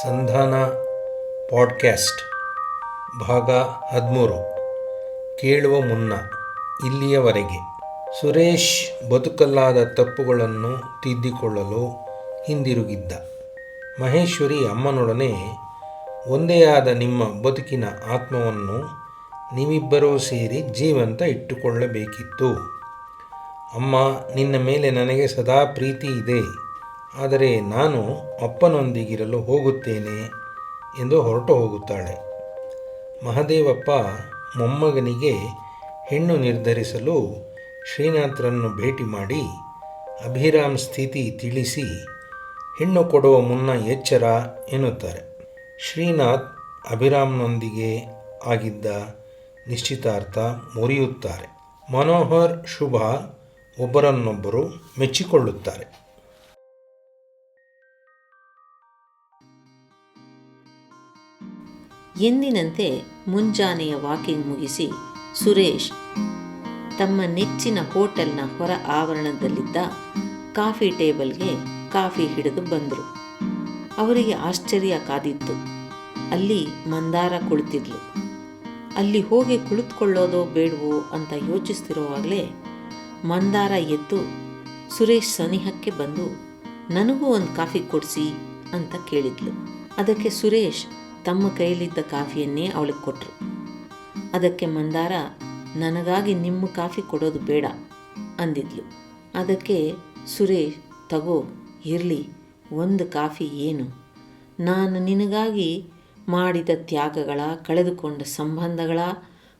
ಸಂಧಾನ ಪಾಡ್ಕ್ಯಾಸ್ಟ್, ಭಾಗ ಹದಿಮೂರು. ಕೇಳುವ ಮುನ್ನ ಇಲ್ಲಿಯವರೆಗೆ ಸುರೇಶ್ ಬದುಕಲ್ಲಾದ ತಪ್ಪುಗಳನ್ನು ತಿದ್ದಿಕೊಳ್ಳಲು ಹಿಂದಿರುಗಿದ್ದ. ಮಹೇಶ್ವರಿ ಅಮ್ಮನೊಡನೆ ಒಂದೇ ಆದ ನಿಮ್ಮ ಬದುಕಿನ ಆತ್ಮವನ್ನು ನೀವಿಬ್ಬರೂ ಸೇರಿ ಜೀವಂತ ಇಟ್ಟುಕೊಳ್ಳಬೇಕಿತ್ತು. ಅಮ್ಮ, ನಿನ್ನ ಮೇಲೆ ನನಗೆ ಸದಾ ಪ್ರೀತಿ ಇದೆ. ಆದರೆ ನಾನು ಅಪ್ಪನೊಂದಿಗಿರಲು ಹೋಗುತ್ತೇನೆ ಎಂದು ಹೊರಟು ಹೋಗುತ್ತಾಳೆ. ಮಹದೇವಪ್ಪ ಮೊಮ್ಮಗನಿಗೆ ಹೆಣ್ಣು ನಿರ್ಧರಿಸಲು ಶ್ರೀನಾಥರನ್ನು ಭೇಟಿ ಮಾಡಿ ಅಭಿರಾಮ್ ಸ್ಥಿತಿ ತಿಳಿಸಿ ಹೆಣ್ಣು ಕೊಡುವ ಮುನ್ನ ಎಚ್ಚರ ಎನ್ನುತ್ತಾರೆ. ಶ್ರೀನಾಥ್ ಅಭಿರಾಮ್ನೊಂದಿಗೆ ಆಗಿದ್ದ ನಿಶ್ಚಿತಾರ್ಥ ಮುರಿಯುತ್ತಾರೆ. ಮನೋಹರ್, ಶುಭ ಒಬ್ಬರನ್ನೊಬ್ಬರು ಮೆಚ್ಚಿಕೊಳ್ಳುತ್ತಾರೆ. ಎಂದಿನಂತೆ ಮುಂಜಾನೆಯ ವಾಕಿಂಗ್ ಮುಗಿಸಿ ಸುರೇಶ್ ತಮ್ಮ ನೆಚ್ಚಿನ ಹೋಟೆಲ್ನ ಹೊರ ಆವರಣದಲ್ಲಿದ್ದ ಕಾಫಿ ಟೇಬಲ್ಗೆ ಕಾಫಿ ಹಿಡಿದು ಬಂದರು. ಅವರಿಗೆ ಆಶ್ಚರ್ಯ ಕಾದಿತ್ತು. ಅಲ್ಲಿ ಮಂದಾರ ಕುಳಿತಿದ್ಲು. ಅಲ್ಲಿ ಹೋಗಿ ಕುಳಿತುಕೊಳ್ಳೋದೋ ಬೇಡವೋ ಅಂತ ಯೋಚಿಸ್ತಿರುವಾಗಲೇ ಮಂದಾರ ಎದ್ದು ಸುರೇಶ್ ಸನಿಹಕ್ಕೆ ಬಂದು, ನನಗೂ ಒಂದು ಕಾಫಿ ಕೊಡಿಸಿ ಅಂತ ಕೇಳಿದ್ಲು. ಅದಕ್ಕೆ ಸುರೇಶ್ ತಮ್ಮ ಕೈಯಲ್ಲಿದ್ದ ಕಾಫಿಯನ್ನೇ ಅವಳಿಗೆ ಕೊಟ್ಟರು ಅದಕ್ಕೆ ಮಂದಾರ, ನನಗಾಗಿ ನಿಮ್ಮ ಕಾಫಿ ಕೊಡೋದು ಬೇಡ ಅಂದಿದ್ಲು. ಅದಕ್ಕೆ, ಸುರೇಶ್, ತಗೋ, ಇರಲಿ, ಒಂದು ಕಾಫಿ ಏನು? ನಾನು ನಿನಗಾಗಿ ಮಾಡಿದ ತ್ಯಾಗಗಳ, ಕಳೆದುಕೊಂಡ ಸಂಬಂಧಗಳ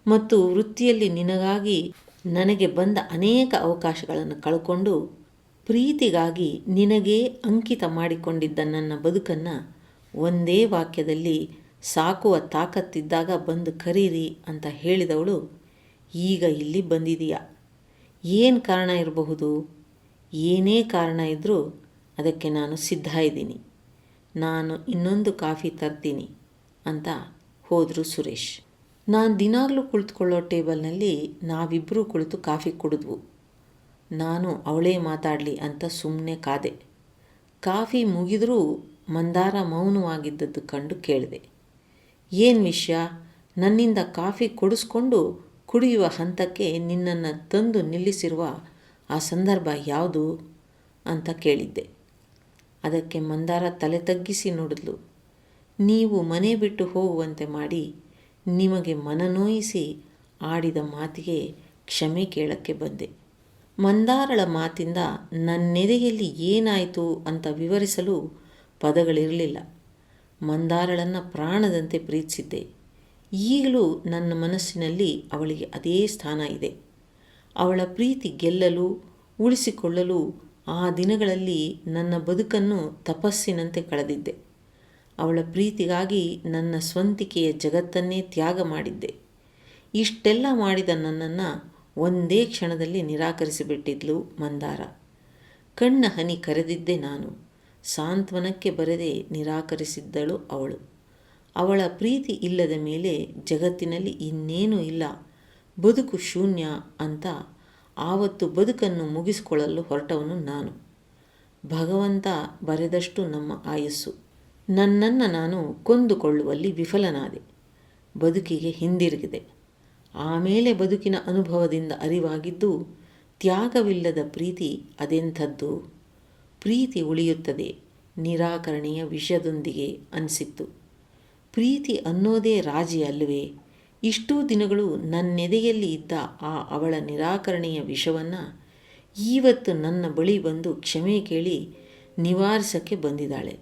ಮತ್ತು ವೃತ್ತಿಯಲ್ಲಿ ನಿನಗಾಗಿ ನನಗೆ ಬಂದ ಅನೇಕ ಅವಕಾಶಗಳನ್ನು ಕಳ್ಕೊಂಡು, ಪ್ರೀತಿಗಾಗಿ ನಿನಗೇ ಅಂಕಿತ ಮಾಡಿಕೊಂಡಿದ್ದ ನನ್ನ ಬದುಕನ್ನು ಒಂದೇ ವಾಕ್ಯದಲ್ಲಿ ಸಾಕುವ ತಾಕತ್ತಿದ್ದಾಗ ಬಂದು ಕರೀರಿ ಅಂತ ಹೇಳಿದವಳು, ಈಗ ಇಲ್ಲಿ ಬಂದಿದೀಯ. ಏನು ಕಾರಣ ಇರಬಹುದು? ಏನೇ ಕಾರಣ ಇದ್ದರೂ ಅದಕ್ಕೆ ನಾನು ಸಿದ್ಧ ಇದ್ದೀನಿ. ನಾನು ಇನ್ನೊಂದು ಕಾಫಿ ತರ್ತೀನಿ ಅಂತ ಹೋದರು ಸುರೇಶ್. ನಾನು ದಿನಾಗಲೂ ಕುಳಿತುಕೊಳ್ಳೋ ಟೇಬಲ್ನಲ್ಲಿ ನಾವಿಬ್ಬರೂ ಕುಳಿತು ಕಾಫಿ ಕುಡಿದ್ವು. ನಾನು ಅವಳೇ ಮಾತಾಡಲಿ ಅಂತ ಸುಮ್ಮನೆ ಕಾದೆ. ಕಾಫಿ ಮುಗಿದರೂ ಮಂದಾರ ಮೌನವಾಗಿದ್ದದ್ದು ಕಂಡು ಕೇಳಿದೆ. ಏನು ವಿಷಯ? ನನ್ನಿಂದ ಕಾಫಿ ಕೊಡಿಸ್ಕೊಂಡು ಕುಡಿಯುವ ಹಂತಕ್ಕೆ ನಿನ್ನನ್ನು ತಂದು ನಿಲ್ಲಿಸಿರುವ ಆ ಸಂದರ್ಭ ಯಾವುದು? ಅಂತ ಕೇಳಿದ್ದೆ. ಅದಕ್ಕೆ ಮಂದಾರ ತಲೆ ತಗ್ಗಿಸಿ ನೋಡಿದ್ಲು. ನೀವು ಮನೆ ಬಿಟ್ಟು ಹೋಗುವಂತೆ ಮಾಡಿ ನಿಮಗೆ ಮನನೋಯಿಸಿ ಆಡಿದ ಮಾತಿಗೆ ಕ್ಷಮೆ ಕೇಳಕ್ಕೆ ಬಂದೆ. ಮಂದಾರಳ ಮಾತಿಂದ ನನ್ನೆದೆಯಲ್ಲಿ ಏನಾಯಿತು ಅಂತ ವಿವರಿಸಲು ಪದಗಳಿರಲಿಲ್ಲ. ಮಂದಾರಳನ್ನು ಪ್ರಾಣದಂತೆ ಪ್ರೀತಿಸಿದ್ದೆ. ಈಗಲೂ ನನ್ನ ಮನಸ್ಸಿನಲ್ಲಿ ಅವಳಿಗೆ ಅದೇ ಸ್ಥಾನ ಇದೆ. ಅವಳ ಪ್ರೀತಿ ಗೆಲ್ಲಲು, ಉಳಿಸಿಕೊಳ್ಳಲು ಆ ದಿನಗಳಲ್ಲಿ ನನ್ನ ಬದುಕನ್ನು ತಪಸ್ಸಿನಂತೆ ಕಳೆದಿದ್ದೆ. ಅವಳ ಪ್ರೀತಿಗಾಗಿ ನನ್ನ ಸ್ವಂತಿಕೆಯ ಜಗತ್ತನ್ನೇ ತ್ಯಾಗ ಮಾಡಿದ್ದೆ. ಇಷ್ಟೆಲ್ಲ ಮಾಡಿದ ನನ್ನನ್ನು ಒಂದೇ ಕ್ಷಣದಲ್ಲಿ ನಿರಾಕರಿಸಿಬಿಟ್ಟಿದ್ಲು ಮಂದಾರ. ಕಣ್ಣ ಹನಿ ಕರೆದಿದ್ದೆ ನಾನು. ಸಾಂತ್ವನಕ್ಕೆ ಬರದೆ ನಿರಾಕರಿಸಿದ್ದಳು ಅವಳು. ಅವಳ ಪ್ರೀತಿ ಇಲ್ಲದ ಮೇಲೆ ಜಗತ್ತಿನಲ್ಲಿ ಇನ್ನೇನೂ ಇಲ್ಲ. ಬದುಕು ಶೂನ್ಯ ಅಂತ ಆವತ್ತು ಬದುಕನ್ನು ಮುಗಿಸಿಕೊಳ್ಳಲು ಹೊರಟವನು ನಾನು. ಭಗವಂತ ಬರೆದಷ್ಟು ನಮ್ಮ ಆಯಸ್ಸು. ನನ್ನನ್ನು ನಾನು ಕೊಂದುಕೊಳ್ಳುವಲ್ಲಿ ವಿಫಲನಾದೆ. ಬದುಕಿಗೆ ಹಿಂದಿರುಗಿದೆ. ಆಮೇಲೆ ಬದುಕಿನ ಅನುಭವದಿಂದ ಅರಿವಾಗಿದ್ದು ತ್ಯಾಗವಿಲ್ಲದ ಪ್ರೀತಿ ಅದೆಂಥದ್ದು? ಪ್ರೀತಿ ಉಳಿಯುತ್ತದೆ. ನಿರಾಕರಣೆಯ ವಿಷಯದೊಂದಿಗೆ ಅನಿಸಿತ್ತು. ಪ್ರೀತಿ ಅನ್ನೋದೇ ರಾಜಿ ಅಲ್ಲವೇ? ಇಷ್ಟೂ ದಿನಗಳು ನನ್ನೆದೆಯಲ್ಲಿ ಇದ್ದ ಆ ಅವಳ ನಿರಾಕರಣೆಯ ವಿಷವನ್ನು ಇವತ್ತು ನನ್ನ ಬಳಿ ಬಂದು ಕ್ಷಮೆ ಕೇಳಿ ನಿವಾರಿಸೋಕ್ಕೆ ಬಂದಿದ್ದಾಳೆ.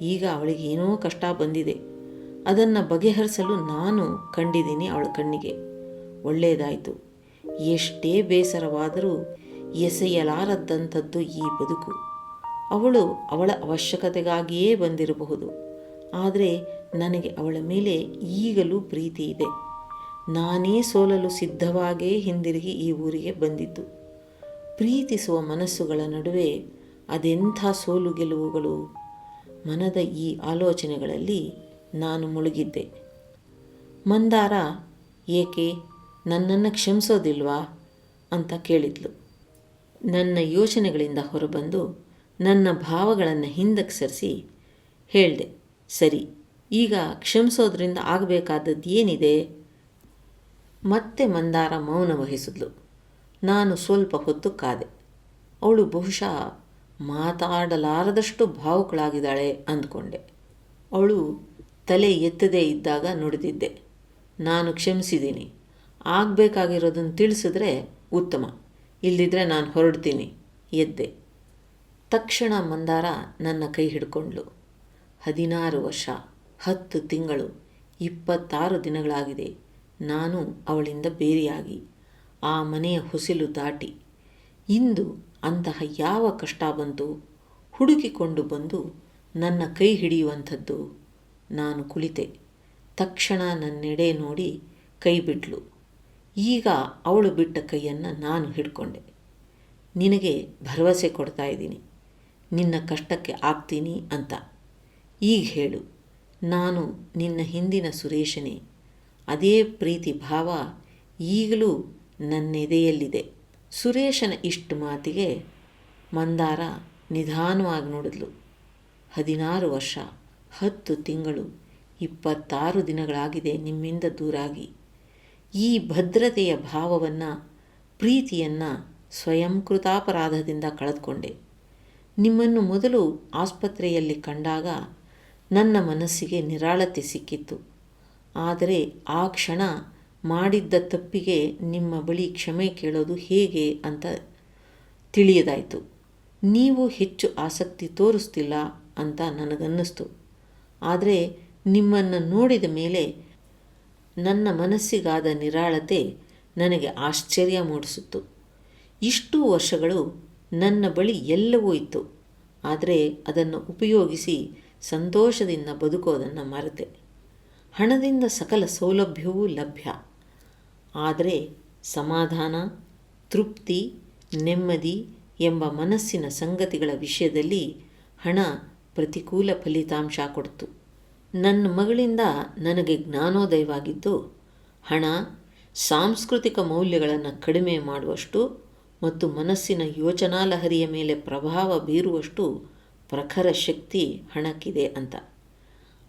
ಈಗ ಅವಳಿಗೆ ಏನೋ ಕಷ್ಟ ಬಂದಿದೆ. ಅದನ್ನು ಬಗೆಹರಿಸಲು ನಾನು ಕಂಡಿದ್ದೀನಿ ಅವಳ ಕಣ್ಣಿಗೆ. ಒಳ್ಳೆಯದಾಯಿತು. ಎಷ್ಟೇ ಬೇಸರವಾದರೂ ಎಸೆಯಲಾರದ್ದಂಥದ್ದು ಈ ಬದುಕು. ಅವಳು ಅವಳ ಅವಶ್ಯಕತೆಗಾಗಿಯೇ ಬಂದಿರಬಹುದು. ಆದರೆ ನನಗೆ ಅವಳ ಮೇಲೆ ಈಗಲೂ ಪ್ರೀತಿ ಇದೆ. ನಾನೇ ಸೋಲಲು ಸಿದ್ಧವಾಗೇ ಹಿಂದಿರುಗಿ ಈ ಊರಿಗೆ ಬಂದಿದ್ದು. ಪ್ರೀತಿಸುವ ಮನಸ್ಸುಗಳ ನಡುವೆ ಅದೆಂಥ ಸೋಲು ಗೆಲುವುಗಳು? ಮನದ ಈ ಆಲೋಚನೆಗಳಲ್ಲಿ ನಾನು ಮುಳುಗಿದ್ದೆ. ಮಂದಾರ, ಏಕೆ? ನನ್ನನ್ನು ಕ್ಷಮಿಸೋದಿಲ್ವಾ? ಅಂತ ಕೇಳಿದ್ಲು. ನನ್ನ ಯೋಚನೆಗಳಿಂದ ಹೊರಬಂದು ನನ್ನ ಭಾವಗಳನ್ನು ಹಿಂದಕ್ಕೆ ಸರಿಸಿ ಹೇಳಿದೆ, ಸರಿ, ಈಗ ಕ್ಷಮಿಸೋದ್ರಿಂದ ಆಗಬೇಕಾದದ್ದು ಏನಿದೆ? ಮತ್ತೆ ಮಂದಾರ ಮೌನ ವಹಿಸಿದ್ಲು. ನಾನು ಸ್ವಲ್ಪ ಹೊತ್ತು ಕಾದೆ. ಅವಳು ಬಹುಶಃ ಮಾತಾಡಲಾರದಷ್ಟು ಭಾವುಕಳಾಗಿದ್ದಾಳೆ ಅಂದ್ಕೊಂಡೆ. ಅವಳು ತಲೆ ಎತ್ತದೇ ಇದ್ದಾಗ ನುಡಿದಿದ್ದೆ. ನಾನು ಕ್ಷಮಿಸಿದ್ದೀನಿ. ಆಗಬೇಕಾಗಿರೋದನ್ನು ತಿಳಿಸಿದ್ರೆ ಉತ್ತಮ. ಇಲ್ಲದಿದ್ದರೆ ನಾನು ಹೊರಡ್ತೀನಿ, ಎದ್ದೆ. ತಕ್ಷಣ ಮಂದಾರ ನನ್ನ ಕೈ ಹಿಡ್ಕೊಂಡ್ಳು ಹದಿನಾರು ವರ್ಷ, ಹತ್ತು ತಿಂಗಳು, ಇಪ್ಪತ್ತಾರು ದಿನಗಳಾಗಿದೆ. ನಾನು ಅವಳಿಂದ ಬೇರೆಯಾಗಿ, ಆ ಮನೆಯ ಹುಸಿಲು ದಾಟಿ. ಇಂದು ಅಂತಹ ಯಾವ ಕಷ್ಟ ಬಂತು? ಹುಡುಕಿಕೊಂಡು ಬಂದು ನನ್ನ ಕೈ ಹಿಡಿಯುವಂಥದ್ದು ನಾನು ಕುಳಿತೆ. ತಕ್ಷಣ ನನ್ನೆಡೆ ನೋಡಿ ಕೈ ಬಿಟ್ಲು. ಈಗ ಅವಳು ಬಿಟ್ಟ ಕೈಯನ್ನು ನಾನು ಹಿಡ್ಕೊಂಡೆ. ನಿನಗೆ ಭರವಸೆ ಕೊಡ್ತಾ ಇದ್ದೀನಿ. ನಿನ್ನ ಕಷ್ಟಕ್ಕೆ ಆಗ್ತೀನಿ ಅಂತ. ಈಗ ಹೇಳು, ನಾನು ನಿನ್ನ ಹಿಂದಿನ ಸುರೇಶನೇ. ಅದೇ ಪ್ರೀತಿ ಭಾವ ಈಗಲೂ ನನ್ನೆದೆಯಲ್ಲಿದೆ. ಸುರೇಶನ ಇಷ್ಟು ಮಾತಿಗೆ ಮಂದಾರ ನಿಧಾನವಾಗಿ ನೋಡಿದ್ಲು. ಹದಿನಾರು ವರ್ಷ, ಹತ್ತು ತಿಂಗಳು, ಇಪ್ಪತ್ತಾರು ದಿನಗಳಾಗಿದೆ ನಿಮ್ಮಿಂದ ದೂರಾಗಿ. ಈ ಭದ್ರತೆಯ ಭಾವವನ್ನು, ಪ್ರೀತಿಯನ್ನು ಸ್ವಯಂಕೃತಾಪರಾಧದಿಂದ ಕಳೆದುಕೊಂಡೆ. ನಿಮ್ಮನ್ನು ಮೊದಲು ಆಸ್ಪತ್ರೆಯಲ್ಲಿ ಕಂಡಾಗ ನನ್ನ ಮನಸ್ಸಿಗೆ ನಿರಾಳತೆ ಸಿಕ್ಕಿತ್ತು. ಆದರೆ ಆ ಕ್ಷಣ ಮಾಡಿದ್ದ ತಪ್ಪಿಗೆ ನಿಮ್ಮ ಬಳಿ ಕ್ಷಮೆ ಕೇಳೋದು ಹೇಗೆ ಅಂತ ತಿಳಿಯದಾಯಿತು. ನೀವು ಹೆಚ್ಚು ಆಸಕ್ತಿ ತೋರಿಸ್ತಿಲ್ಲ ಅಂತ ನನಗನ್ನಿಸ್ತು. ಆದರೆ ನಿಮ್ಮನ್ನು ನೋಡಿದ ಮೇಲೆ ನನ್ನ ಮನಸ್ಸಿಗಾದ ನಿರಾಳತೆ ನನಗೆ ಆಶ್ಚರ್ಯ ಮೂಡಿಸಿತು ಇಷ್ಟು ವರ್ಷಗಳು ನನ್ನ ಬಳಿ ಎಲ್ಲವೂ ಇತ್ತು. ಆದರೆ ಅದನ್ನು ಉಪಯೋಗಿಸಿ ಸಂತೋಷದಿಂದ ಬದುಕೋದನ್ನು ಮರೆತೆ. ಹಣದಿಂದ ಸಕಲ ಸೌಲಭ್ಯವೂ ಲಭ್ಯ. ಆದರೆ ಸಮಾಧಾನ, ತೃಪ್ತಿ, ನೆಮ್ಮದಿ ಎಂಬ ಮನಸ್ಸಿನ ಸಂಗತಿಗಳ ವಿಷಯದಲ್ಲಿ ಹಣ ಪ್ರತಿಕೂಲ ಫಲಿತಾಂಶ ಕೊಡ್ತು. ನನ್ನ ಮಗಳಿಂದ ನನಗೆ ಜ್ಞಾನೋದಯವಾಗಿದ್ದು, ಹಣ ಸಾಂಸ್ಕೃತಿಕ ಮೌಲ್ಯಗಳನ್ನು ಕಡಿಮೆ ಮಾಡುವಷ್ಟು ಮತ್ತು ಮನಸ್ಸಿನ ಯೋಚನಾ ಲಹರಿಯ ಮೇಲೆ ಪ್ರಭಾವ ಬೀರುವಷ್ಟು ಪ್ರಖರ ಶಕ್ತಿ ಹಣಕ್ಕಿದೆ ಅಂತ.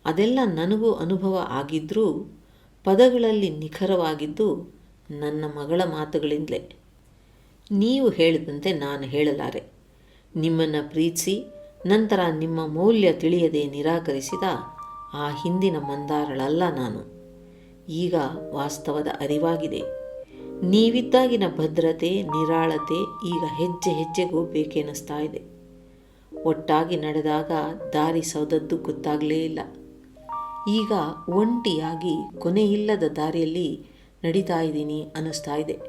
ಅದೆಲ್ಲ ನನಗೂ ಅನುಭವ ಆಗಿದ್ದರೂ ಪದಗಳಲ್ಲಿ ನಿಖರವಾಗಿದ್ದು ನನ್ನ ಮಗಳ ಮಾತುಗಳಿಂದಲೇ. ನೀವು ಹೇಳಿದಂತೆ ನಾನು ಹೇಳಲಾರೆ. ನಿಮ್ಮನ್ನು ಪ್ರೀತಿಸಿ ನಂತರ ನಿಮ್ಮ ಮೌಲ್ಯ ತಿಳಿಯದೆ ನಿರಾಕರಿಸಿದ ಆ ಹಿಂದಿನ ಮಂದಾರಳಲ್ಲ ನಾನು. ಈಗ ವಾಸ್ತವದ ಅರಿವಾಗಿದೆ. ನೀವಿದ್ದಾಗಿನ ಭದ್ರತೆ, ನಿರಾಳತೆ ಈಗ ಹೆಜ್ಜೆ ಹೆಜ್ಜೆಗೂ ಬೇಕೆನಿಸ್ತಾ ಇದೆ. ಒಟ್ಟಾಗಿ ನಡೆದಾಗ ದಾರಿ ಸೌದದ್ದು ಗೊತ್ತಾಗಲೇ ಇಲ್ಲ. ಈಗ ಒಂಟಿಯಾಗಿ ಕೊನೆಯಿಲ್ಲದ ದಾರಿಯಲ್ಲಿ ನಡೀತಾ ಇದ್ದೀನಿ ಅನ್ನಿಸ್ತಾ ಇದೆ.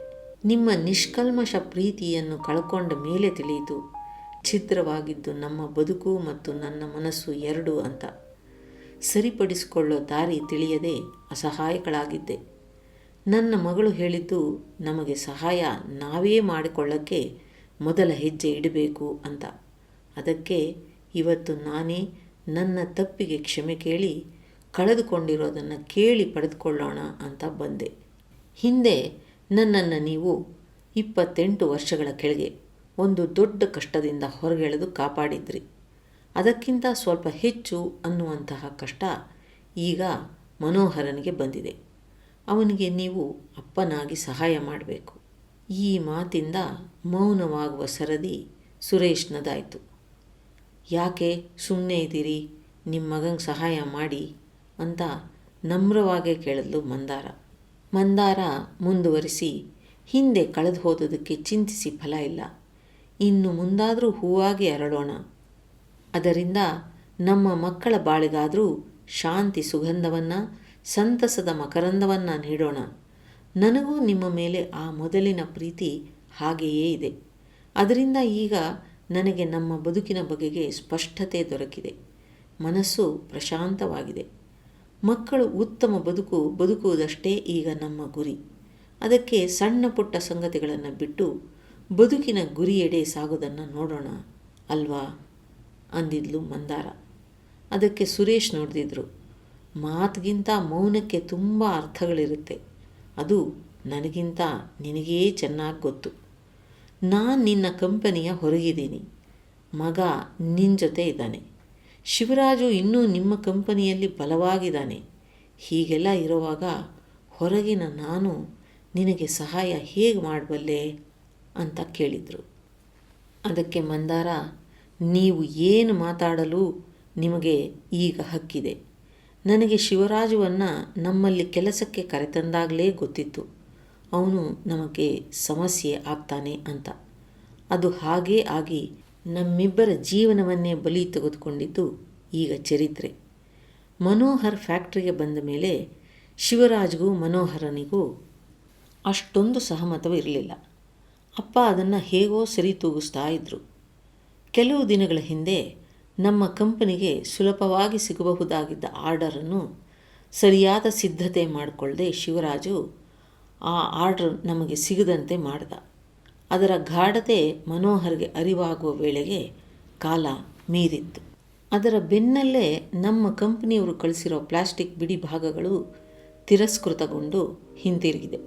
ನಿಮ್ಮ ನಿಷ್ಕಲ್ಮಶ ಪ್ರೀತಿಯನ್ನು ಕಳ್ಕೊಂಡ ಮೇಲೆ ತಿಳಿಯಿತು. ಛಿದ್ರವಾಗಿದ್ದು ನಮ್ಮ ಬದುಕು ಮತ್ತು ನನ್ನ ಮನಸ್ಸು ಎರಡು ಅಂತ. ಸರಿಪಡಿಸಿಕೊಳ್ಳೋ ದಾರಿ ತಿಳಿಯದೆ ಅಸಹಾಯಕಳಾಗಿದ್ದೆ. ನನ್ನ ಮಗಳು ಹೇಳಿದ್ದು ನಮಗೆ ಸಹಾಯ ನಾವೇ ಮಾಡಿಕೊಳ್ಳಕ್ಕೆ ಮೊದಲ ಹೆಜ್ಜೆ ಇಡಬೇಕು ಅಂತ. ಅದಕ್ಕೆ ಇವತ್ತು ನಾನೇ ನನ್ನ ತಪ್ಪಿಗೆ ಕ್ಷಮೆ ಕೇಳಿ ಕಳೆದುಕೊಂಡಿರೋದನ್ನು ಕೇಳಿ ಪಡೆದುಕೊಳ್ಳೋಣ ಅಂತ ಬಂದೆ. ಹಿಂದೆ ನನ್ನನ್ನು ನೀವು ಇಪ್ಪತ್ತೆಂಟು ವರ್ಷಗಳ ಕೆಳಗೆ ಒಂದು ದೊಡ್ಡ ಕಷ್ಟದಿಂದ ಹೊರಗೆಳೆದು ಕಾಪಾಡಿದ್ರಿ. ಅದಕ್ಕಿಂತ ಸ್ವಲ್ಪ ಹೆಚ್ಚು ಅನ್ನುವಂತಹ ಕಷ್ಟ ಈಗ ಮನೋಹರನಿಗೆ ಬಂದಿದೆ. ಅವನಿಗೆ ನೀವು ಅಪ್ಪನಾಗಿ ಸಹಾಯ ಮಾಡಬೇಕು. ಈ ಮಾತಿಂದ ಮೌನವಾಗುವ ಸರದಿ ಸುರೇಶ್ನದಾಯಿತು. ಯಾಕೆ ಸುಮ್ಮನೆ ಇದ್ದೀರಿ? ನಿಮ್ಮ ಮಗಂಗೆ ಸಹಾಯ ಮಾಡಿ ಅಂತ ನಮ್ರವಾಗೇ ಕೇಳಿದ್ಲು ಮಂದಾರ. ಮಂದಾರ ಮುಂದುವರಿಸಿ ಹಿಂದೆ ಕಳೆದು ಹೋದದಕ್ಕೆ ಚಿಂತಿಸಿ ಫಲ ಇಲ್ಲ. ಇನ್ನು ಮುಂದಾದರೂ ಹೂವಾಗಿ ಅರಳೋಣ. ಅದರಿಂದ ನಮ್ಮ ಮಕ್ಕಳ ಬಾಳಿಗಾದರೂ ಶಾಂತಿ ಸುಗಂಧವನ್ನು ಸಂತಸದ ಮಕರಂದವನ್ನು ನೀಡೋಣ. ನನಗೂ ನಿಮ್ಮ ಮೇಲೆ ಆ ಮೊದಲಿನ ಪ್ರೀತಿ ಹಾಗೆಯೇ ಇದೆ. ಅದರಿಂದ ಈಗ ನನಗೆ ನಮ್ಮ ಬದುಕಿನ ಬಗೆಗೆ ಸ್ಪಷ್ಟತೆ ದೊರಕಿದೆ. ಮನಸ್ಸು ಪ್ರಶಾಂತವಾಗಿದೆ. ಮಕ್ಕಳು ಉತ್ತಮ ಬದುಕು ಬದುಕುವುದಷ್ಟೇ ಈಗ ನಮ್ಮ ಗುರಿ. ಅದಕ್ಕೆ ಸಣ್ಣ ಪುಟ್ಟ ಸಂಗತಿಗಳನ್ನು ಬಿಟ್ಟು ಬದುಕಿನ ಗುರಿಯೆಡೆ ಸಾಗೋದನ್ನು ನೋಡೋಣ ಅಲ್ವಾ? ಅಂದಿದ್ಲು ಮಂದಾರ. ಅದಕ್ಕೆ ಸುರೇಶ್ ನೋಡ್ದಿದ್ರು. ಮಾತಿಗಿಂತ ಮೌನಕ್ಕೆ ತುಂಬ ಅರ್ಥಗಳಿರುತ್ತೆ. ಅದು ನನಗಿಂತ ನಿನಗೇ ಚೆನ್ನಾಗಿ ಗೊತ್ತು. ನಾನು ನಿನ್ನ ಕಂಪನಿಯ ಹೊರಗಿದ್ದೀನಿ. ಮಗ ನಿನ್ನ ಜೊತೆ ಇದ್ದಾನೆ. ಶಿವರಾಜು ಇನ್ನೂ ನಿಮ್ಮ ಕಂಪನಿಯಲ್ಲಿ ಬಲವಾಗಿದ್ದಾನೆ. ಹೀಗೆಲ್ಲ ಇರುವಾಗ ಹೊರಗಿನ ನಾನು ನಿನಗೆ ಸಹಾಯ ಹೇಗೆ ಮಾಡಬಲ್ಲೆ ಅಂತ ಕೇಳಿದರು. ಅದಕ್ಕೆ ಮಂದಾರ, ನೀವು ಏನು ಮಾತಾಡಲು ನಿಮಗೆ ಈಗ ಹಕ್ಕಿದೆ? ನನಗೆ ಶಿವರಾಜುವನ್ನು ನಮ್ಮಲ್ಲಿ ಕೆಲಸಕ್ಕೆ ಕರೆತಂದಾಗಲೇ ಗೊತ್ತಿತ್ತು. ಅವನು ನಮಗೆ ಸಮಸ್ಯೆ ಆಗ್ತಾನೆ ಅಂತ. ಅದು ಹಾಗೇ ಆಗಿ ನಮ್ಮಿಬ್ಬರ ಜೀವನವನ್ನೇ ಬಲಿ ತೆಗೆದುಕೊಂಡಿದ್ದು ಈಗ ಚರಿತ್ರೆ. ಮನೋಹರ್ ಫ್ಯಾಕ್ಟ್ರಿಗೆ ಬಂದ ಮೇಲೆ ಶಿವರಾಜ್ಗೂ ಮನೋಹರನಿಗೂ ಅಷ್ಟೊಂದು ಸಹಮತವೂ ಇರಲಿಲ್ಲ. ಅಪ್ಪ ಅದನ್ನು ಹೇಗೋ ಸರಿ ತೂಗಿಸ್ತಾ ಇದ್ದರು ಕೆಲವು ದಿನಗಳ ಹಿಂದೆ ನಮ್ಮ ಕಂಪನಿಗೆ ಸುಲಭವಾಗಿ ಸಿಗಬಹುದಾಗಿದ್ದ ಆರ್ಡರನ್ನು ಸರಿಯಾದ ಸಿದ್ಧತೆ ಮಾಡಿಕೊಳ್ಳದೆ ಶಿವರಾಜು ಆ ಆರ್ಡರ್ ನಮಗೆ ಸಿಗದಂತೆ ಮಾಡಿದ. ಅದರ ಗಾಢತೆ ಮನೋಹರ್ಗೆ ಅರಿವಾಗುವ ವೇಳೆಗೆ ಕಾಲ ಮೀರಿತ್ತು. ಅದರ ಬೆನ್ನಲ್ಲೇ ನಮ್ಮ ಕಂಪನಿಯವರು ಕಳಿಸಿರೋ ಪ್ಲಾಸ್ಟಿಕ್ ಬಿಡಿ ಭಾಗಗಳು ತಿರಸ್ಕೃತಗೊಂಡು ಹಿಂತಿರುಗಿದೆ.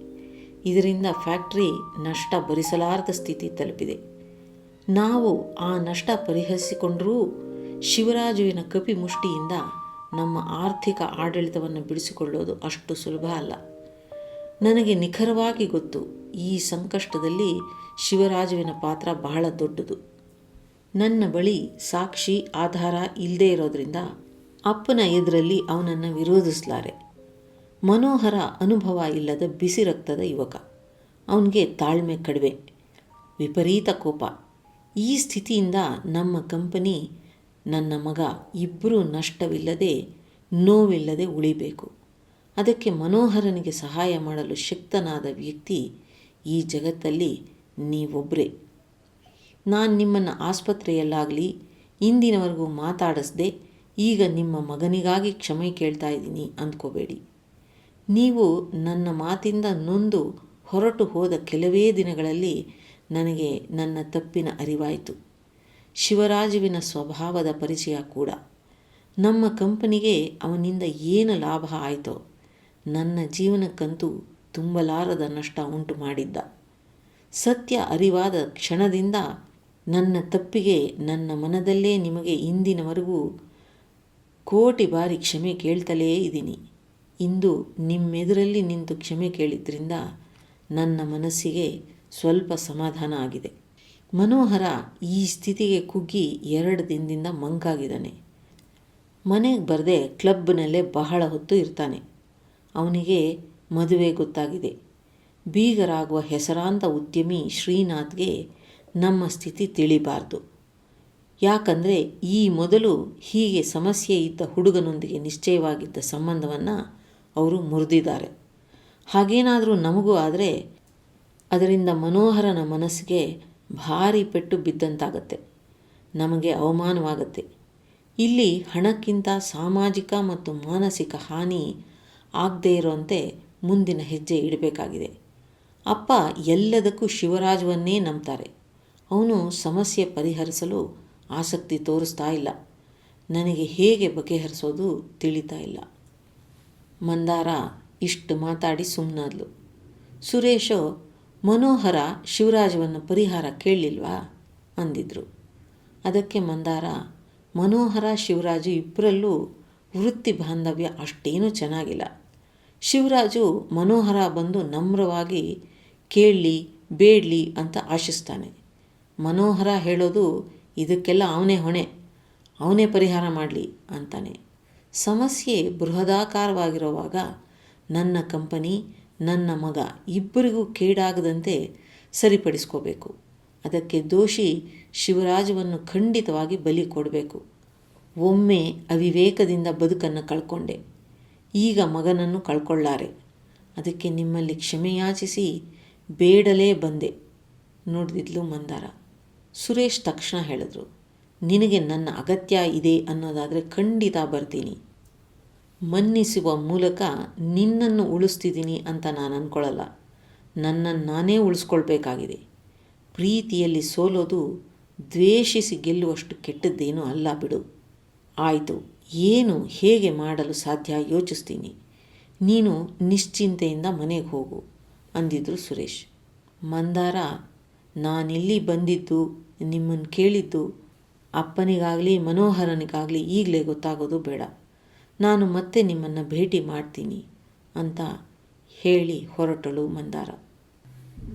ಇದರಿಂದ ಫ್ಯಾಕ್ಟ್ರಿ ನಷ್ಟ ಭರಿಸಲಾರದ ಸ್ಥಿತಿ ತಲುಪಿದೆ. ನಾವು ಆ ನಷ್ಟ ಪರಿಹರಿಸಿಕೊಂಡರೂ ಶಿವರಾಜುವಿನ ಕಪಿ ಮುಷ್ಟಿಯಿಂದ ನಮ್ಮ ಆರ್ಥಿಕ ಆಡಳಿತವನ್ನು ಬಿಡಿಸಿಕೊಳ್ಳೋದು ಅಷ್ಟು ಸುಲಭ ಅಲ್ಲ. ನನಗೆ ನಿಖರವಾಗಿ ಗೊತ್ತು, ಈ ಸಂಕಷ್ಟದಲ್ಲಿ ಶಿವರಾಜುವಿನ ಪಾತ್ರ ಬಹಳ ದೊಡ್ಡದು. ನನ್ನ ಬಳಿ ಸಾಕ್ಷಿ ಆಧಾರ ಇಲ್ಲದೇ ಇರೋದ್ರಿಂದ ಅಪ್ಪನ ಎದುರಲ್ಲಿ ಅವನನ್ನು ವಿರೋಧಿಸಲಾರೆ. ಮನೋಹರ ಅನುಭವ ಇಲ್ಲದ ಬಿಸಿ ರಕ್ತದ ಯುವಕ. ಅವನಿಗೆ ತಾಳ್ಮೆ ಕಡಿಮೆ, ವಿಪರೀತ ಕೋಪ. ಈ ಸ್ಥಿತಿಯಿಂದ ನಮ್ಮ ಕಂಪನಿ ನನ್ನ ಮಗ ಇಬ್ಬರೂ ನಷ್ಟವಿಲ್ಲದೆ, ನೋವಿಲ್ಲದೆ ಉಳಿಬೇಕು. ಅದಕ್ಕೆ ಮನೋಹರನಿಗೆ ಸಹಾಯ ಮಾಡಲು ಶಕ್ತನಾದ ವ್ಯಕ್ತಿ ಈ ಜಗತ್ತಲ್ಲಿ ನೀವೊಬ್ಬರೇ ನಾನು ನಿಮ್ಮನ್ನು ಆಸ್ಪತ್ರೆಯಲ್ಲಾಗಲಿ ಇಂದಿನವರೆಗೂ ಮಾತಾಡಿಸ್ದೆ, ಈಗ ನಿಮ್ಮ ಮಗನಿಗಾಗಿ ಕ್ಷಮೆ ಕೇಳ್ತಾ ಇದ್ದೀನಿ ಅಂದ್ಕೋಬೇಡಿ. ನೀವು ನನ್ನ ಮಾತಿಂದ ನೊಂದು ಹೊರಟು ಹೋದ ಕೆಲವೇ ದಿನಗಳಲ್ಲಿ ನನಗೆ ನನ್ನ ತಪ್ಪಿನ ಅರಿವಾಯಿತು. ಶಿವರಾಜುವಿನ ಸ್ವಭಾವದ ಪರಿಚಯ ಕೂಡ. ನಮ್ಮ ಕಂಪನಿಗೆ ಅವನಿಂದ ಏನು ಲಾಭ ಆಯಿತೋ, ನನ್ನ ಜೀವನಕ್ಕಂತೂ ತುಂಬಲಾರದ ನಷ್ಟ ಉಂಟು ಮಾಡಿದ್ದ. ಸತ್ಯ ಅರಿವಾದ ಕ್ಷಣದಿಂದ ನನ್ನ ತಪ್ಪಿಗೆ ನನ್ನ ಮನದಲ್ಲೇ ನಿಮಗೆ ಇಂದಿನವರೆಗೂ ಕೋಟಿ ಬಾರಿ ಕ್ಷಮೆ ಕೇಳ್ತಲೇ ಇದ್ದೀನಿ. ಇಂದು ನಿಮ್ಮೆದುರಲ್ಲಿ ನಿಂತು ಕ್ಷಮೆ ಕೇಳಿದ್ರಿಂದ ನನ್ನ ಮನಸ್ಸಿಗೆ ಸ್ವಲ್ಪ ಸಮಾಧಾನ ಆಗಿದೆ. ಮನೋಹರ ಈ ಸ್ಥಿತಿಗೆ ಕುಗ್ಗಿ ಎರಡು ದಿನದಿಂದ ಮಂಕಾಗಿದ್ದಾನೆ. ಮನೆಗೆ ಬರದೆ ಕ್ಲಬ್ನಲ್ಲೇ ಬಹಳ ಹೊತ್ತು ಇರ್ತಾನೆ. ಅವನಿಗೆ ಮದುವೆ ಗೊತ್ತಾಗಿದೆ. ಬೀಗರಾಗುವ ಹೆಸರಾಂತ ಉದ್ಯಮಿ ಶ್ರೀನಾಥ್ಗೆ ನಮ್ಮ ಸ್ಥಿತಿ ತಿಳಿಬಾರ್ದು. ಯಾಕಂದರೆ ಈ ಮೊದಲು ಹೀಗೆ ಸಮಸ್ಯೆ ಇದ್ದ ಹುಡುಗನೊಂದಿಗೆ ನಿಶ್ಚಯವಾಗಿದ್ದ ಸಂಬಂಧವನ್ನು ಅವರು ಮುರಿದಿದ್ದಾರೆ. ಹಾಗೇನಾದರೂ ನಮಗೂ ಆದರೆ ಅದರಿಂದ ಮನೋಹರನ ಮನಸ್ಸಿಗೆ ಭಾರಿ ಪೆಟ್ಟು ಬಿದ್ದಂತಾಗತ್ತೆ. ನಮಗೆ ಅವಮಾನವಾಗತ್ತೆ. ಇಲ್ಲಿ ಹಣಕ್ಕಿಂತ ಸಾಮಾಜಿಕ ಮತ್ತು ಮಾನಸಿಕ ಹಾನಿ ಆಗದೇ ಇರೋಂತೆ ಮುಂದಿನ ಹೆಜ್ಜೆ ಇಡಬೇಕಾಗಿದೆ. ಅಪ್ಪ ಎಲ್ಲದಕ್ಕೂ ಶಿವರಾಜವನ್ನೇ ನಂಬ್ತಾರೆ. ಅವನು ಸಮಸ್ಯೆ ಪರಿಹರಿಸಲು ಆಸಕ್ತಿ ತೋರಿಸ್ತಾ ಇಲ್ಲ. ನನಗೆ ಹೇಗೆ ಬಗೆಹರಿಸೋದು ತಿಳಿತಾ ಇಲ್ಲ. ಮಂದಾರ ಇಷ್ಟು ಮಾತಾಡಿ ಸುಮ್ಮನಾದ್ಲು ಸುರೇಶು ಮನೋಹರ ಶಿವರಾಜವನ್ನು ಪರಿಹಾರ ಕೇಳಲಿಲ್ವಾ ಅಂದಿದ್ರು. ಅದಕ್ಕೆ ಮಂದಾರ, ಮನೋಹರ, ಶಿವರಾಜು ಇಬ್ಬರಲ್ಲೂ ವೃತ್ತಿ ಬಾಂಧವ್ಯ ಅಷ್ಟೇನೂ ಚೆನ್ನಾಗಿಲ್ಲ. ಶಿವರಾಜು ಮನೋಹರ ಬಂದು ನಮ್ರವಾಗಿ ಕೇಳಲಿ, ಬೇಡಲಿ ಅಂತ ಆಶಿಸ್ತಾನೆ. ಮನೋಹರ ಹೇಳೋದು ಇದಕ್ಕೆಲ್ಲ ಅವನೇ ಹೊಣೆ, ಅವನೇ ಪರಿಹಾರ ಮಾಡಲಿ ಅಂತಾನೆ. ಸಮಸ್ಯೆ ಬೃಹದಾಕಾರವಾಗಿರುವಾಗ ನನ್ನ ಕಂಪನಿ ನನ್ನ ಮಗ ಇಬ್ಬರಿಗೂ ಕೇಡಾಗದಂತೆ ಸರಿಪಡಿಸ್ಕೋಬೇಕು. ಅದಕ್ಕೆ ದೋಷಿ ಶಿವರಾಜವನ್ನು ಖಂಡಿತವಾಗಿ ಬಲಿ ಕೊಡಬೇಕು. ಒಮ್ಮೆ ಅವಿವೇಕದಿಂದ ಬದುಕನ್ನು ಕಳ್ಕೊಂಡೆ. ಈಗ ಮಗನನ್ನು ಕಳ್ಕೊಳ್ಳಾರೆ. ಅದಕ್ಕೆ ನಿಮ್ಮಲ್ಲಿ ಕ್ಷಮೆಯಾಚಿಸಿ ಬೇಡಲೇ ಬಂದೆ. ನೋಡಿದ್ಲು ಮಂದಾರ. ಸುರೇಶ್ ತಕ್ಷಣ ಹೇಳಿದ್ರು, ನಿನಗೆ ನನ್ನ ಅಗತ್ಯ ಇದೆ ಅನ್ನೋದಾದರೆ ಖಂಡಿತ ಬರ್ತೀನಿ. ಮನ್ನಿಸುವ ಮೂಲಕ ನಿನ್ನನ್ನು ಉಳಿಸ್ತಿದ್ದೀನಿ ಅಂತ ನಾನು ಅಂದ್ಕೊಳ್ಳಲ್ಲ ನನ್ನನ್ನು ನಾನೇ ಉಳಿಸ್ಕೊಳ್ಬೇಕಾಗಿದೆ. ಪ್ರೀತಿಯಲ್ಲಿ ಸೋಲೋದು, ದ್ವೇಷಿಸಿ ಗೆಲ್ಲುವಷ್ಟು ಕೆಟ್ಟದ್ದೇನೂ ಅಲ್ಲ ಬಿಡು. ಆಯಿತು, ಏನು ಹೇಗೆ ಮಾಡಲು ಸಾಧ್ಯ ಯೋಚಿಸ್ತೀನಿ. ನೀನು ನಿಶ್ಚಿಂತೆಯಿಂದ ಮನೆಗೆ ಹೋಗು, ಅಂದಿದ್ರು ಸುರೇಶ್. ಮಂದಾರ, ನಾನಿಲ್ಲಿ ಬಂದಿದ್ದು, ನಿಮ್ಮನ್ನು ಕೇಳಿದ್ದು, ಅಪ್ಪನಿಗಾಗಲಿ, ಮನೋಹರನಿಗಾಗಲಿ ಈಗಲೇ ಗೊತ್ತಾಗೋದು ಬೇಡ. ನಾನು ಮತ್ತೆ ನಿಮ್ಮನ್ನು ಭೇಟಿ ಮಾಡ್ತೀನಿ ಅಂತ ಹೇಳಿ ಹೊರಟಳು ಮಂದಾರ.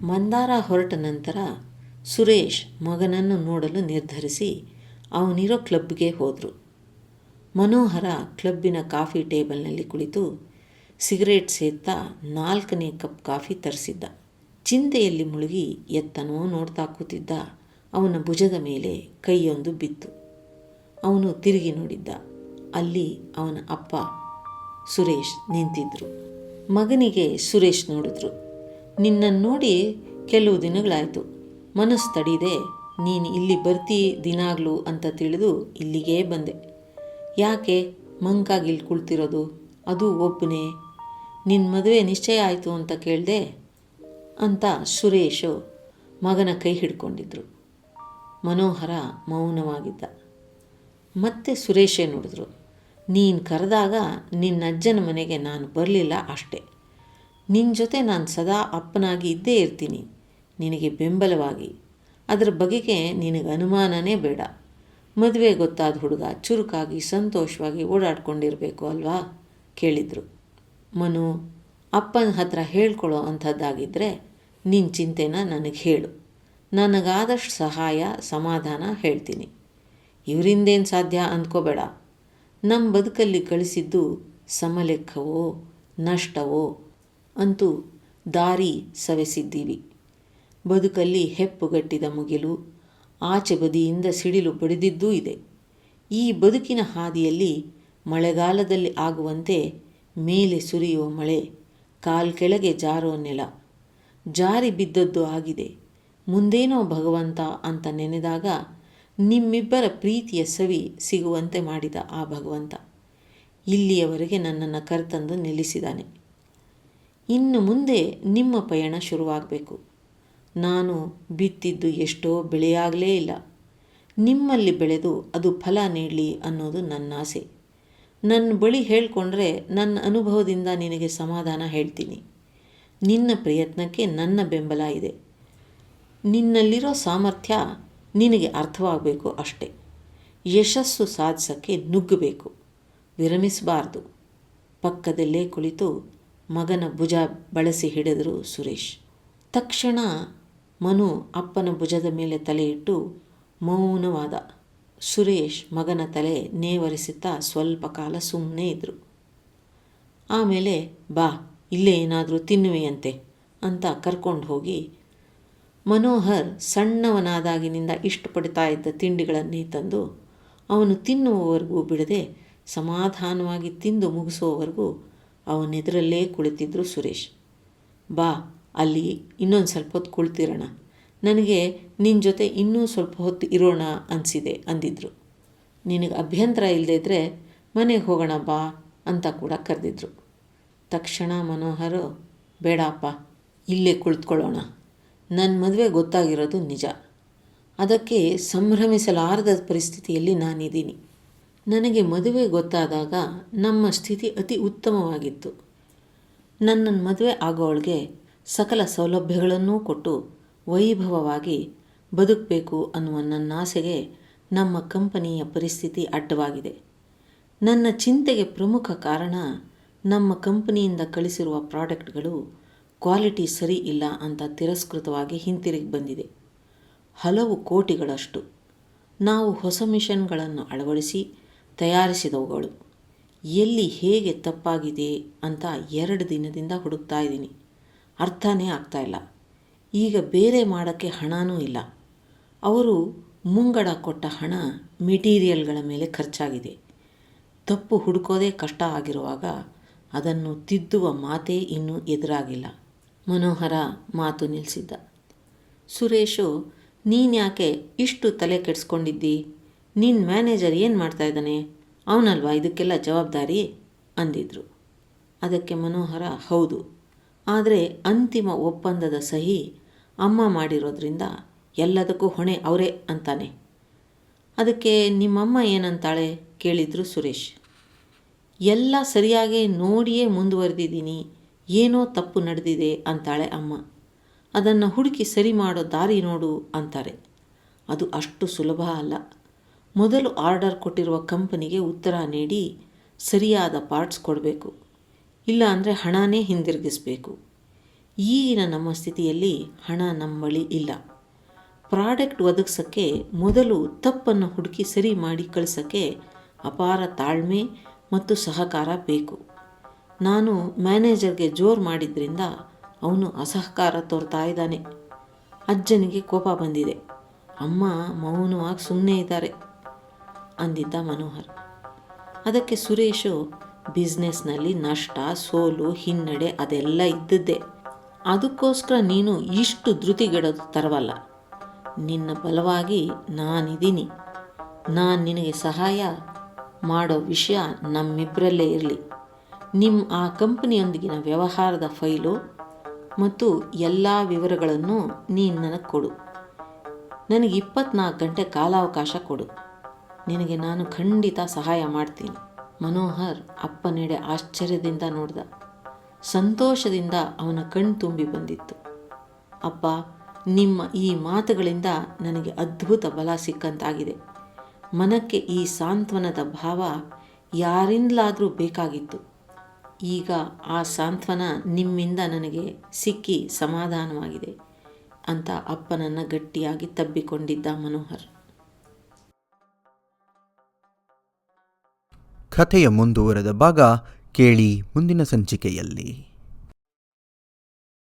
ಮಂದಾರ ಹೊರಟ ನಂತರ ಸುರೇಶ್ ಮಗನನ್ನು ನೋಡಲು ನಿರ್ಧರಿಸಿ ಅವನಿರೋ ಕ್ಲಬ್ಗೆ ಹೋದರು. ಮನೋಹರ ಕ್ಲಬ್ಬಿನ ಕಾಫಿ ಟೇಬಲ್ನಲ್ಲಿ ಕುಳಿತು ಸಿಗರೇಟ್ ಸೇದ್ತಾ ನಾಲ್ಕನೇ ಕಪ್ ಕಾಫಿ ತರಿಸಿದ್ದ. ಚಿಂತೆಯಲ್ಲಿ ಮುಳುಗಿ ಎತ್ತನೋ ನೋಡ್ತಾ ಕೂತಿದ್ದ. ಅವನ ಭುಜದ ಮೇಲೆ ಕೈಯೊಂದು ಬಿತ್ತು. ಅವನು ತಿರುಗಿ ನೋಡಿದ್ದ. ಅಲ್ಲಿ ಅವನ ಅಪ್ಪ ಸುರೇಶ್ ನಿಂತಿದ್ರು. ಮಗನಿಗೆ ಸುರೇಶ್ ನೋಡಿದ್ರು. ನಿನ್ನನ್ನು ನೋಡಿ ಕೆಲವು ದಿನಗಳಾಯಿತು. ಮನಸ್ಸು ತಡೀದೆ. ನೀನು ಇಲ್ಲಿ ಬರ್ತೀ ದಿನಾಗ್ಲು ಅಂತ ತಿಳಿದು ಇಲ್ಲಿಗೇ ಬಂದೆ. ಯಾಕೆ ಮಂಕಾಗಿ ಇಲ್ಲಿ ಕುಳ್ತಿರೋದು? ಅದು ಒಬ್ಬನೇ. ನಿನ್ನ ಮದುವೆ ನಿಶ್ಚಯ ಆಯಿತು ಅಂತ ಕೇಳಿದೆ ಅಂತ ಸುರೇಶು ಮಗನ ಕೈ ಹಿಡ್ಕೊಂಡಿದ್ರು. ಮನೋಹರ ಮೌನವಾಗಿದ್ದ. ಮತ್ತೆ ಸುರೇಶೇ ನೋಡಿದ್ರು. ನೀನು ಕರೆದಾಗ ನಿನ್ನ ಅಜ್ಜನ ಮನೆಗೆ ನಾನು ಬರಲಿಲ್ಲ ಅಷ್ಟೆ. ನಿನ್ನ ಜೊತೆ ನಾನು ಸದಾ ಅಪ್ಪನಾಗಿ ಇದ್ದೇ ಇರ್ತೀನಿ. ನಿನಗೆ ಬೆಂಬಲವಾಗಿ. ಅದರ ಬಗೆಗೆ ನಿನಗೆ ಅನುಮಾನನೇ ಬೇಡ. ಮದುವೆ ಗೊತ್ತಾದ ಹುಡುಗ ಚುರುಕಾಗಿ, ಸಂತೋಷವಾಗಿ ಓಡಾಡ್ಕೊಂಡಿರಬೇಕು ಅಲ್ವಾ? ಕೇಳಿದರು. ಮನು, ಅಪ್ಪನ ಹತ್ರ ಹೇಳ್ಕೊಳ್ಳೋ ಅಂಥದ್ದಾಗಿದ್ದರೆ ನಿನ್ನ ಚಿಂತೆನ ನನಗೆ ಹೇಳು. ನನಗಾದಷ್ಟು ಸಹಾಯ, ಸಮಾಧಾನ ಹೇಳ್ತೀನಿ. ಇವರಿಂದೇನು ಸಾಧ್ಯ ಅಂದ್ಕೋಬೇಡ. ನಮ್ಮ ಬದುಕಲ್ಲಿ ಕಳಿಸಿದ್ದು ಸಮಲೆಕ್ಕವೋ, ನಷ್ಟವೋ ಅಂತೂ ದಾರಿ ಸವೆಸಿದ್ದೀವಿ. ಬದುಕಲ್ಲಿ ಹೆಪ್ಪುಗಟ್ಟಿದ ಮುಗಿಲು, ಆಚೆ ಬದಿಯಿಂದ ಸಿಡಿಲು ಬಡಿದಿದ್ದೂ ಇದೆ. ಈ ಬದುಕಿನ ಹಾದಿಯಲ್ಲಿ ಮಳೆಗಾಲದಲ್ಲಿ ಆಗುವಂತೆ ಮೇಲೆ ಸುರಿಯುವ ಮಳೆ, ಕಾಲ್ ಕೆಳಗೆ ಜಾರೋ ನೆಲ. ಜಾರಿ ಬಿದ್ದದ್ದು ಆಗಿದೆ. ಮುಂದೇನೋ ಭಗವಂತ ಅಂತ ನೆನೆದಾಗ ನಿಮ್ಮಿಬ್ಬರ ಪ್ರೀತಿಯ ಸವಿ ಸಿಗುವಂತೆ ಮಾಡಿದ ಆ ಭಗವಂತ. ಇಲ್ಲಿಯವರೆಗೆ ನನ್ನನ್ನು ಕರೆತಂದು ನಿಲ್ಲಿಸಿದ್ದಾನೆ. ಇನ್ನು ಮುಂದೆ ನಿಮ್ಮ ಪಯಣ ಶುರುವಾಗಬೇಕು. ನಾನು ಬಿತ್ತಿದ್ದು ಎಷ್ಟೋ ಬೆಳೆಯಾಗಲೇ ಇಲ್ಲ. ನಿಮ್ಮಲ್ಲಿ ಬೆಳೆದು ಅದು ಫಲ ನೀಡಲಿ ಅನ್ನೋದು ನನ್ನ ಆಸೆ. ನನ್ನ ಬಳಿ ಹೇಳಿಕೊಂಡ್ರೆ ನನ್ನ ಅನುಭವದಿಂದ ನಿನಗೆ ಸಮಾಧಾನ ಹೇಳ್ತೀನಿ. ನಿನ್ನ ಪ್ರಯತ್ನಕ್ಕೆ ನನ್ನ ಬೆಂಬಲ ಇದೆ. ನಿನ್ನಲ್ಲಿರೋ ಸಾಮರ್ಥ್ಯ ನಿನಗೆ ಅರ್ಥವಾಗಬೇಕು ಅಷ್ಟೇ. ಯಶಸ್ಸು ಸಾಧಿಸೋಕ್ಕೆ ನುಗ್ಗಬೇಕು. ವಿರಮಿಸಬಾರ್ದು. ಪಕ್ಕದಲ್ಲೇ ಕುಳಿತು ಮಗನ ಭುಜ ಬಳಸಿ ಹಿಡಿದರು ಸುರೇಶ್. ತಕ್ಷಣ ಮನು ಅಪ್ಪನ ಭುಜದ ಮೇಲೆ ತಲೆ ಇಟ್ಟು ಮೌನವಾದ. ಸುರೇಶ್ ಮಗನ ತಲೆ ನೇವರಿಸುತ್ತಾ ಸ್ವಲ್ಪ ಕಾಲ ಸುಮ್ಮನೆ ಇದ್ದರು ಆಮೇಲೆ, ಬಾ, ಇಲ್ಲೇ ಏನಾದರೂ ತಿನ್ನುವೆಯಂತೆ ಅಂತ ಕರ್ಕೊಂಡು ಹೋಗಿ ಮನೋಹರ್ ಸಣ್ಣವನಾದಾಗಿನಿಂದ ಇಷ್ಟಪಡ್ತಾ ಇದ್ದ ತಿಂಡಿಗಳನ್ನೇ ತಂದು ಅವನು ತಿನ್ನುವವರೆಗೂ ಬಿಡದೆ ಸಮಾಧಾನವಾಗಿ ತಿಂದು ಮುಗಿಸುವವರೆಗೂ ಅವನೆದುರಲ್ಲೇ ಕುಳಿತಿದ್ರು ಸುರೇಶ್. ಬಾ, ಅಲ್ಲಿ ಇನ್ನೊಂದು ಸ್ವಲ್ಪ ಹೊತ್ತು ಕುಳಿತಿರೋಣ. ನನಗೆ ನಿನ್ನ ಜೊತೆ ಇನ್ನೂ ಸ್ವಲ್ಪ ಹೊತ್ತು ಇರೋಣ ಅನಿಸಿದೆ ಅಂದಿದ್ರು. ನಿನಗೆ ಅಭ್ಯಂತರ ಇಲ್ಲದೇ ಇದ್ದರೆ ಮನೆಗೆ ಹೋಗೋಣ ಬಾ ಅಂತ ಕೂಡ ಕರೆದಿದ್ರು. ತಕ್ಷಣ ಮನೋಹರು, ಬೇಡಪ್ಪ, ಇಲ್ಲೇ ಕುಳಿತುಕೊಳ್ಳೋಣ. ನನ್ನ ಮದುವೆ ಗೊತ್ತಾಗಿರೋದು ನಿಜ. ಅದಕ್ಕೆ ಸಂಭ್ರಮಿಸಲಾರದ ಪರಿಸ್ಥಿತಿಯಲ್ಲಿ ನಾನಿದ್ದೀನಿ. ನನಗೆ ಮದುವೆ ಗೊತ್ತಾದಾಗ ನಮ್ಮ ಸ್ಥಿತಿ ಅತಿ ಉತ್ತಮವಾಗಿತ್ತು. ನನ್ನ ಮದುವೆ ಆಗೋವಳಿಗೆ ಸಕಲ ಸೌಲಭ್ಯಗಳನ್ನೂ ಕೊಟ್ಟು ವೈಭವವಾಗಿ ಬದುಕಬೇಕು ಅನ್ನುವ ನನ್ನ ಆಸೆಗೆ ನಮ್ಮ ಕಂಪನಿಯ ಪರಿಸ್ಥಿತಿ ಅಡ್ಡವಾಗಿದೆ. ನನ್ನ ಚಿಂತೆಗೆ ಪ್ರಮುಖ ಕಾರಣ ನಮ್ಮ ಕಂಪನಿಯಿಂದ ಕಳಿಸಿರುವ ಪ್ರಾಡಕ್ಟ್ಗಳು ಕ್ವಾಲಿಟಿ ಸರಿ ಇಲ್ಲ ಅಂತ ತಿರಸ್ಕೃತವಾಗಿ ಹಿಂತಿರುಗಿ ಬಂದಿದೆ. ಹಲವು ಕೋಟಿಗಳಷ್ಟು. ನಾವು ಹೊಸ ಮಿಷನ್ಗಳನ್ನು ಅಳವಡಿಸಿ ತಯಾರಿಸಿದವುಗಳು. ಎಲ್ಲಿ ಹೇಗೆ ತಪ್ಪಾಗಿದೆ ಅಂತ ಎರಡು ದಿನದಿಂದ ಹುಡುಕ್ತಾ ಇದ್ದೀನಿ. ಅರ್ಥನೇ ಇಲ್ಲ. ಈಗ ಬೇರೆ ಮಾಡೋಕ್ಕೆ ಹಣನೂ ಇಲ್ಲ. ಅವರು ಮುಂಗಡ ಕೊಟ್ಟ ಹಣ ಮೆಟೀರಿಯಲ್ಗಳ ಮೇಲೆ ಖರ್ಚಾಗಿದೆ. ತಪ್ಪು ಹುಡುಕೋದೇ ಕಷ್ಟ ಆಗಿರುವಾಗ ಅದನ್ನು ತಿದ್ದುವ ಮಾತೇ ಇನ್ನೂ ಎದುರಾಗಿಲ್ಲ. ಮನೋಹರ ಮಾತು ನಿಲ್ಲಿಸಿದ್ದ ಸುರೇಶು, ನೀನ್ಯಾಕೆ ಇಷ್ಟು ತಲೆ ಕೆಡಿಸ್ಕೊಂಡಿದ್ದಿ? ನಿನ್ನ ಮ್ಯಾನೇಜರ್ ಏನು ಮಾಡ್ತಾ ಇದ್ದಾನೆ? ಅವನಲ್ವಾ ಇದಕ್ಕೆಲ್ಲ ಜವಾಬ್ದಾರಿ? ಅಂದಿದ್ರು. ಅದಕ್ಕೆ ಮನೋಹರ, ಹೌದು. ಆದರೆ ಅಂತಿಮ ಒಪ್ಪಂದದ ಸಹಿ ಅಮ್ಮ ಮಾಡಿರೋದ್ರಿಂದ ಎಲ್ಲದಕ್ಕೂ ಹೊಣೆ ಅವರೇ ಅಂತಾನೆ. ಅದಕ್ಕೆ ನಿಮ್ಮಮ್ಮ ಏನಂತಾಳೆ ಕೇಳಿದ್ರು ಸುರೇಶ್. ಎಲ್ಲ ಸರಿಯಾಗಿ ನೋಡಿಯೇ ಮುಂದುವರೆದಿದ್ದೀನಿ. ಏನೋ ತಪ್ಪು ನಡೆದಿದೆ ಅಂತಾಳೆ ಅಮ್ಮ. ಅದನ್ನು ಹುಡುಕಿ ಸರಿ ಮಾಡೋ ದಾರಿ ನೋಡು ಅಂತಾರೆ. ಅದು ಅಷ್ಟು ಸುಲಭ ಅಲ್ಲ. ಮೊದಲು ಆರ್ಡರ್ ಕೊಟ್ಟಿರುವ ಕಂಪನಿಗೆ ಉತ್ತರ ನೀಡಿ ಸರಿಯಾದ ಪಾರ್ಟ್ಸ್ ಕೊಡಬೇಕು. ಇಲ್ಲ ಅಂದರೆ ಹಣನೇ ಹಿಂದಿರುಗಿಸಬೇಕು. ಈಗಿನ ನಮ್ಮ ಸ್ಥಿತಿಯಲ್ಲಿ ಹಣ ನಮ್ಮ ಬಳಿ ಇಲ್ಲ. ಪ್ರಾಡಕ್ಟ್ ಒದಗಿಸೋಕ್ಕೆ ಮೊದಲು ತಪ್ಪನ್ನು ಹುಡುಕಿ ಸರಿ ಮಾಡಿ ಕಳಿಸೋಕ್ಕೆ ಅಪಾರ ತಾಳ್ಮೆ ಮತ್ತು ಸಹಕಾರ ಬೇಕು. ನಾನು ಮ್ಯಾನೇಜರ್ಗೆ ಜೋರು ಮಾಡಿದ್ರಿಂದ ಅವನು ಅಸಹಕಾರ ತೋರ್ತಾ ಇದ್ದಾನೆ. ಅಜ್ಜನಿಗೆ ಕೋಪ ಬಂದಿದೆ. ಅಮ್ಮ ಮೌನವಾಗಿ ಸುಮ್ಮನೆ ಇದ್ದಾರೆ ಅಂದಿದ್ದ ಮನೋಹರ್. ಅದಕ್ಕೆ ಸುರೇಶು, ಬಿಸ್ನೆಸ್ನಲ್ಲಿ ನಷ್ಟ, ಸೋಲು, ಹಿನ್ನಡೆ ಅದೆಲ್ಲ ಇದ್ದದ್ದೇ. ಅದಕ್ಕೋಸ್ಕರ ನೀನು ಇಷ್ಟು ಧೃತಿಗೆಡೋದು ತರವಲ್ಲ. ನಿನ್ನ ಬಲವಾಗಿ ನಾನಿದ್ದೀನಿ. ನಾನು ನಿನಗೆ ಸಹಾಯ ಮಾಡೋ ವಿಷಯ ನಮ್ಮಿಬ್ಬರಲ್ಲೇ ಇರಲಿ. ನಿಮ್ಮ ಆ ಕಂಪನಿಯೊಂದಿಗಿನ ವ್ಯವಹಾರದ ಫೈಲು ಮತ್ತು ಎಲ್ಲ ವಿವರಗಳನ್ನು ನೀನು ನನಗೆ ಕೊಡು. ನನಗೆ ಇಪ್ಪತ್ನಾಲ್ಕು ಗಂಟೆ ಕಾಲಾವಕಾಶ ಕೊಡು. ನಿನಗೆ ನಾನು ಖಂಡಿತ ಸಹಾಯ ಮಾಡ್ತೀನಿ. ಮನೋಹರ್ ಅಪ್ಪನೆಡೆ ಆಶ್ಚರ್ಯದಿಂದ ನೋಡ್ದ. ಸಂತೋಷದಿಂದ ಅವನ ಕಣ್ಣು ತುಂಬಿ ಬಂದಿತ್ತು. ಅಪ್ಪ, ನಿಮ್ಮ ಈ ಮಾತುಗಳಿಂದ ನನಗೆ ಅದ್ಭುತ ಬಲ ಸಿಕ್ಕಂತಾಗಿದೆ. ಮನಕ್ಕೆ ಈ ಸಾಂತ್ವನದ ಭಾವ ಯಾರಿಂದಲಾದರೂ ಬೇಕಾಗಿತ್ತು. ಈಗ ಆ ಸಾಂತ್ವನ ನಿಮ್ಮಿಂದ ನನಗೆ ಸಿಕ್ಕಿ ಸಮಾಧಾನವಾಗಿದೆ ಅಂತ ಅಪ್ಪನನ್ನು ಗಟ್ಟಿಯಾಗಿ ತಬ್ಬಿಕೊಂಡಿದ್ದ ಮನೋಹರ್. ಕಥೆಯ ಮುಂದುವರೆದ ಭಾಗ ಕೇಳಿ ಮುಂದಿನ ಸಂಚಿಕೆಯಲ್ಲಿ.